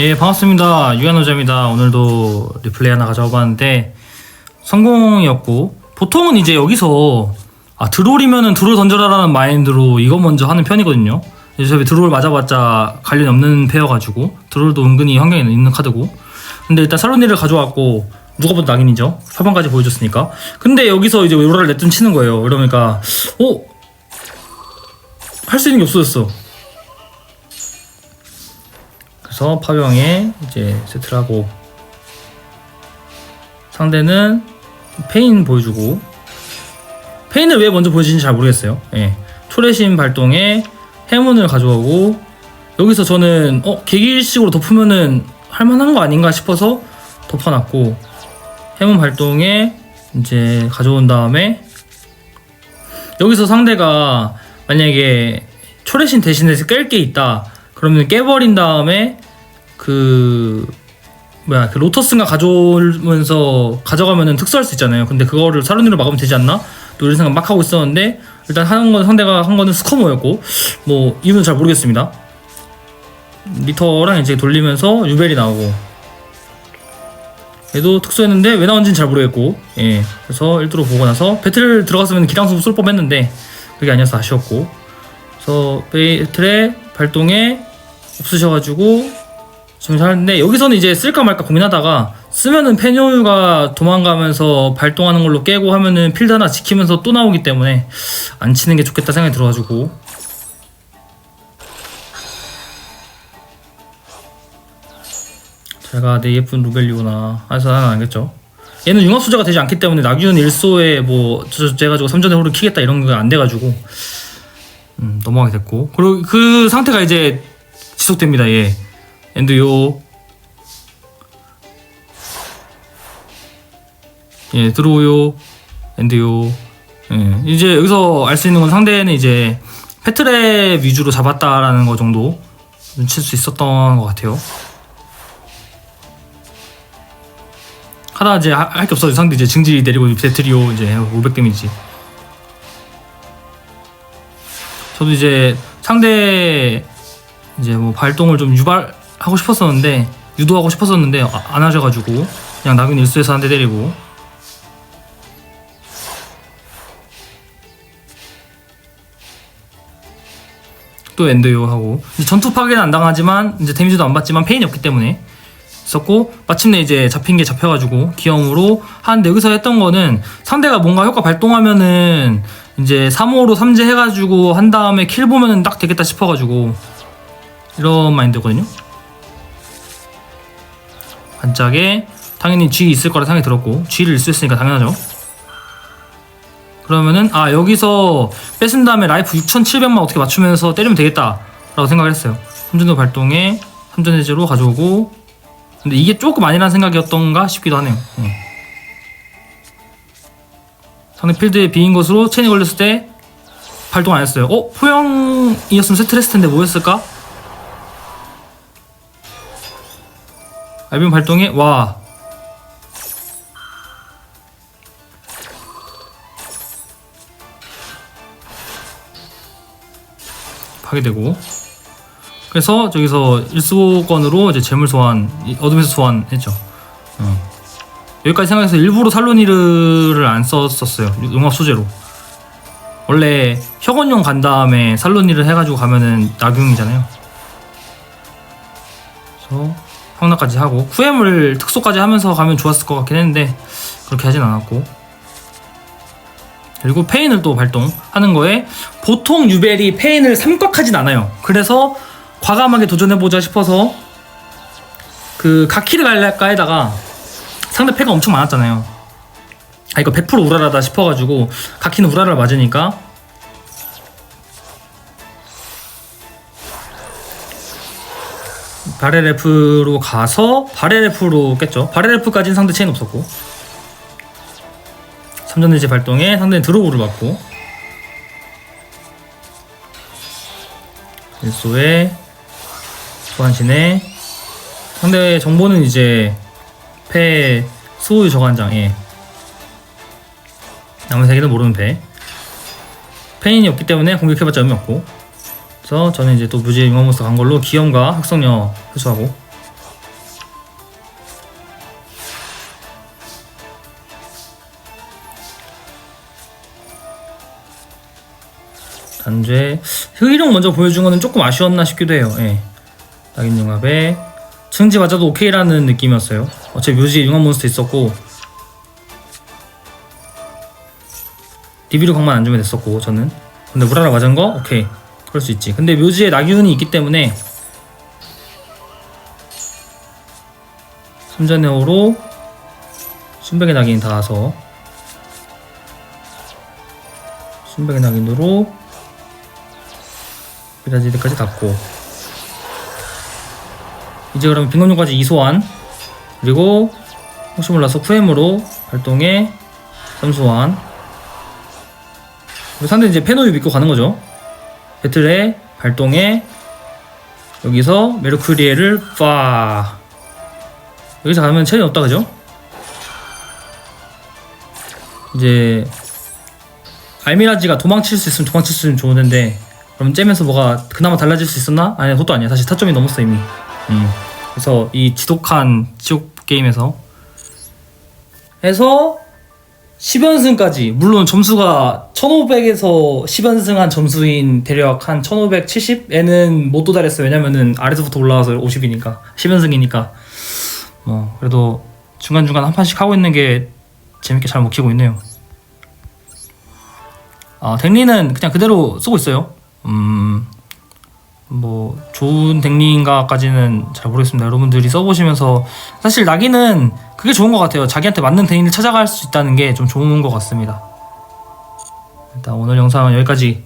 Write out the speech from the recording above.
예, 반갑습니다. 유한호자입니다. 오늘도 리플레이 하나 가져와 봤는데, 성공이었고, 보통은 이제 여기서, 아, 드롤이면은 드롤 던져라라는 마인드로 이거 먼저 하는 편이거든요. 어차피 드롤 맞아봤자 관련이 없는 페어가지고, 드롤도 은근히 환경에 있는 카드고. 근데 일단 살로니를 가져왔고, 누가 봐도 낙인이죠. 초반까지 보여줬으니까. 근데 여기서 이제 오라를 내뚱 치는 거예요. 그러니까, 어? 할 수 있는 게 없어졌어. 그래서 파병에 이제 세트를 하고 상대는 페인 보여주고 페인을 왜 먼저 보여주는지 잘 모르겠어요. 예. 초래심 발동에 해문을 가져오고 여기서 저는 어 계기식으로 덮으면은 할만한 거 아닌가 싶어서 덮어놨고 해문 발동에 이제 가져온 다음에 여기서 상대가 만약에 초래신 대신해서 깰 게 있다 그러면 깨버린 다음에 그 뭐야 그 로터스가 가져오면서 가져가면은 특수할 수 있잖아요. 근데 그거를 사르니로 막으면 되지 않나? 또 이런 생각 막 하고 있었는데 일단 하는 건 상대가 한 거는 스커머였고 뭐 이유는 잘 모르겠습니다. 리터랑 이제 돌리면서 유벨이 나오고 얘도 특수했는데 왜 나온지는 잘 모르겠고 예 그래서 1두로 보고 나서 배틀 들어갔으면 기량수 쏠 법했는데 그게 아니어서 아쉬웠고 그래서 배틀의 발동에 없으셔가지고 지금 하는데 여기서는 이제 쓸까 말까 고민하다가 쓰면은 페뇨유가 도망가면서 발동하는 걸로 깨고 하면은 필드 하나 지키면서 또 나오기 때문에 안 치는 게 좋겠다 생각이 들어가지고. 제가 내 예쁜 루벨리오나 해서 하나 알겠죠? 얘는 융합 소재가 되지 않기 때문에 낙윤 1소에 뭐 저저가지고 3전에 호를 키겠다 이런 거안 돼가지고. 음, 넘어가게 됐고. 그리고 그 상태가 이제 지속됩니다 예 엔드요. 예 들어오요. 엔드요. 예 이제 여기서 알 수 있는 건 상대는 이제 패트랩 위주로 잡았다라는 거 정도 눈칠 수 있었던 것 같아요. 하다 이제 할 게 없어 상대 이제 증지 내리고 배트리오 이제 500 데미지. 저도 이제 상대 이제 뭐 발동을 좀 유발 하고 싶었었는데 유도하고 싶었었는데 아- 안 하셔가지고 그냥 낙인 일수에서 한 대 때리고 또 엔드요 하고 전투 파괴는 안 당하지만 이제 데미지도 안 받지만 페인이 없기 때문에 있었고 마침내 이제 잡힌 게 잡혀가지고 기형으로 하는데 여기서 했던 거는 상대가 뭔가 효과 발동하면은 이제 3호로 3제 해가지고 한 다음에 킬 보면은 딱 되겠다 싶어가지고 이런 마인드거든요. 반짝에 당연히 G 있을 거라 생각이 들었고 G를 일수했으니까 당연하죠. 그러면은 아 여기서 뺏은 다음에 라이프 6,700만 어떻게 맞추면서 때리면 되겠다 라고 생각을 했어요. 3전도 발동에 3전 해제로 가져오고 근데 이게 조금 아니라는 생각이었던가 싶기도 하네요. 예. 상대 필드에 비인 것으로 체인이 걸렸을 때 발동 안 했어요. 어? 포영이었으면 세트를 했을 텐데 뭐였을까? 알비온 발동에 와 파괴되고 그래서 저기서 일수건으로 이제 재물 소환 이- 어둠에서 소환했죠. 어. 여기까지 생각해서 일부러 살로니르를 안 썼었어요. 융합 소재로. 원래 혁원용 간 다음에 살로니를 해가지고 가면은 낙용이잖아요. 그래서 황나까지 하고 쿠엠을 특소까지 하면서 가면 좋았을 것 같긴 했는데 그렇게 하진 않았고 그리고 페인을 또 발동하는 거에 보통 유벨이 페인을 삼각하진 않아요. 그래서 과감하게 도전해보자 싶어서 그 가키를 갈까에다가 상대 패가 엄청 많았잖아요. 아 이거 100% 우라라다 싶어가지고 가키는 우라를 맞으니까 바레레프로 가서 바레레프로 깼죠. 바레레프까지는 상대 체인 없었고. 3전 대지 발동에 상대는 드로우를 받고. 일소에 소환신에 상대 정보는 이제 패 수호유 저관장 예. 남은 세 개는 모르는 패. 페인이 없기 때문에 공격해봤자 의미 없고 그래서 저는 이제 또 무지의 융합몬스터 간 걸로 기염과 학성녀 회수하고. 단죄. 그 흑일용 먼저 보여준 거는 조금 아쉬웠나 싶기도 해요. 예. 낙인융합에 승지 맞아도 오케이라는 느낌이었어요. 어차피 묘지에 융합몬스터 있었고. 리비로 강만 안 주면 됐었고 저는. 근데 우라라 맞은 거? 오케이. 그럴 수 있지. 근데 묘지에 낙윤이 있기 때문에 삼전에오로 순백의 낙인이 닿아서 순백의 낙인으로 비라지드까지 닿고. 이제 그러면 빙건용까지 이소환 그리고 혹시 몰라서 쿠엠으로 발동에 삼소환. 그리고 상대 이제 페노유 믿고 가는 거죠 배틀에 발동에 여기서 메르쿠리에를 빠 여기서 가면 체이 없다 그죠? 이제 알미라지가 도망칠 수 있으면 도망칠 수 있으면 좋은데 그럼 째면서 뭐가 그나마 달라질 수 있었나? 아니 그것도 아니야 사실 타점이 넘었어 이미 음. 그래서 이 지독한 지옥 게임에서 해서 10연승까지. 물론 점수가 1500에서 10연승한 점수인 대략 한 1570에는 못 도달했어요. 왜냐면은 아래서부터 올라와서 50이니까. 10연승이니까. 뭐 그래도 중간중간 한 판씩 하고 있는 게 재밌게 잘 먹히고 있네요. 아 덱리는 그냥 그대로 쓰고 있어요. 음... 뭐 좋은 덱리인가까지는 잘 모르겠습니다. 여러분들이 써보시면서 사실 나기는 그게 좋은 것 같아요. 자기한테 맞는 덱리를 찾아갈 수 있다는 게 좀 좋은 것 같습니다. 일단 오늘 영상은 여기까지